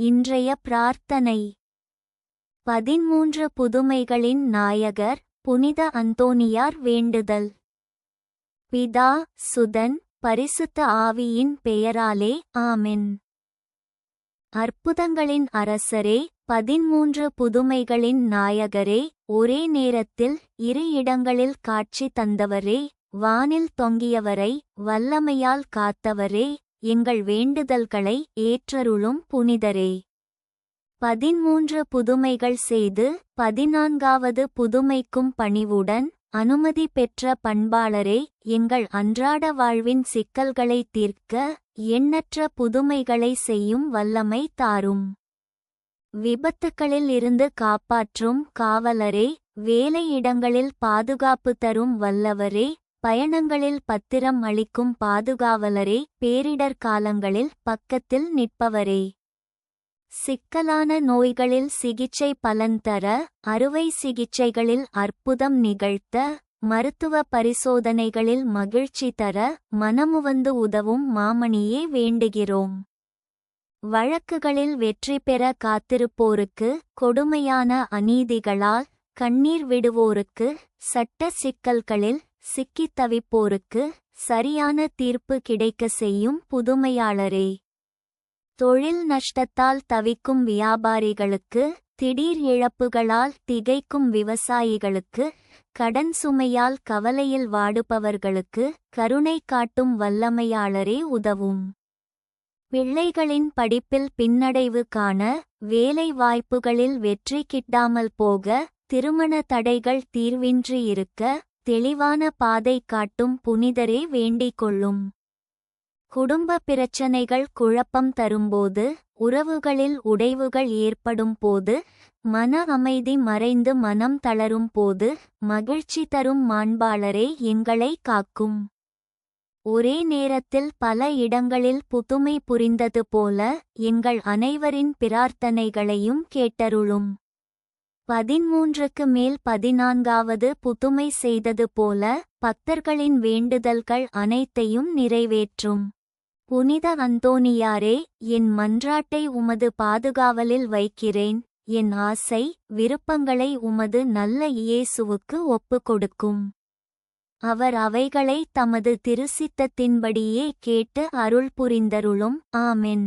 இன்றைய பிரார்த்தனை. பதிமூன்று புதுமைகளின் நாயகர் புனித அந்தோனியார் வேண்டுதல். பிதா சுதன் பரிசுத்த ஆவியின் பெயராலே ஆமென். அற்புதங்களின் அரசரே பதிமூன்று புதுமைகளின் நாயகரே ஒரே நேரத்தில் இரு இடங்களில் காட்சி தந்தவரே வானில் தொங்கியவரை வல்லமையால் காத்தவரே எங்கள் வேண்டுதல்களை ஏற்றருளும் புனிதரே. பதிமூன்று புதுமைகள் செய்து பதினான்காவது புதுமைக்கும் பணிவுடன் அனுமதி பெற்ற பண்பாளரே எங்கள் அன்றாட வாழ்வின் சிக்கல்களை தீர்க்க எண்ணற்ற புதுமைகளை செய்யும் வல்லமை தாரும். விபத்துக்களில் இருந்து காப்பாற்றும் காவலரே வேலையிடங்களில் பாதுகாப்பு தரும் வல்லவரே பயணங்களில் பத்திரம் அளிக்கும் பாதுகாவலரே பேரிடர் காலங்களில் பக்கத்தில் நிற்பவரே. சிக்கலான நோய்களில் சிகிச்சை பலன் தர அறுவை சிகிச்சைகளில் அற்புதம் நிகழ்த்த மருத்துவ பரிசோதனைகளில் மகிழ்ச்சி தர மனமுவந்து உதவும் மாமணியே வேண்டுகிறோம். வழக்குகளில் வெற்றி பெற காத்திருப்போருக்கு கொடுமையான அநீதிகளால் கண்ணீர் விடுவோருக்கு சட்ட சிக்கல்களில் சிக்கித் தவிப்போருக்கு சரியான தீர்ப்பு கிடைக்க செய்யும் புதுமையாளரே. தொழில் நஷ்டத்தால் தவிக்கும் வியாபாரிகளுக்கு திடீர் இழப்புகளால் திகைக்கும் விவசாயிகளுக்கு கடன் சுமையால் கவலையில் வாடுபவர்களுக்கு கருணை காட்டும் வல்லமையாளரே உதவும். பிள்ளைகளின் படிப்பில் பின்னடைவு காண வேலை வாய்ப்புகளில் வெற்றி கிட்டாமல் போக திருமண தடைகள் தீர்வின்றி இருக்க தெளிவான பாதை காட்டும் புனிதரே வேண்டிக் கொள்ளும் குடும்ப பிரச்சனைகள் குழப்பம் தரும்போது உறவுகளில் உடைவுகள் ஏற்படும் போது மன அமைதி மறைந்து மனம் தளரும் போது மகிழ்ச்சி தரும் மாண்பாளரே எங்களை காக்கும். ஒரே நேரத்தில் பல இடங்களில் புதுமை புரிந்தது போல எங்கள் அனைவரின் பிரார்த்தனைகளையும் கேட்டருளும். பதிமூன்றுக்கு மேல் பதினான்காவது புதுமை செய்தது போல பக்தர்களின் வேண்டுதல்கள் அனைத்தையும் நிறைவேற்றும். புனித அந்தோனியாரே என் மன்றாட்டை உமது பாதுகாவலில் வைக்கிறேன். என் ஆசை விருப்பங்களை உமது நல்ல இயேசுவுக்கு ஒப்புக் கொடுக்கும் அவர் அவைகளை தமது திருசித்தத்தின்படியே கேட்டு அருள் புரிந்தருளும். ஆமென்.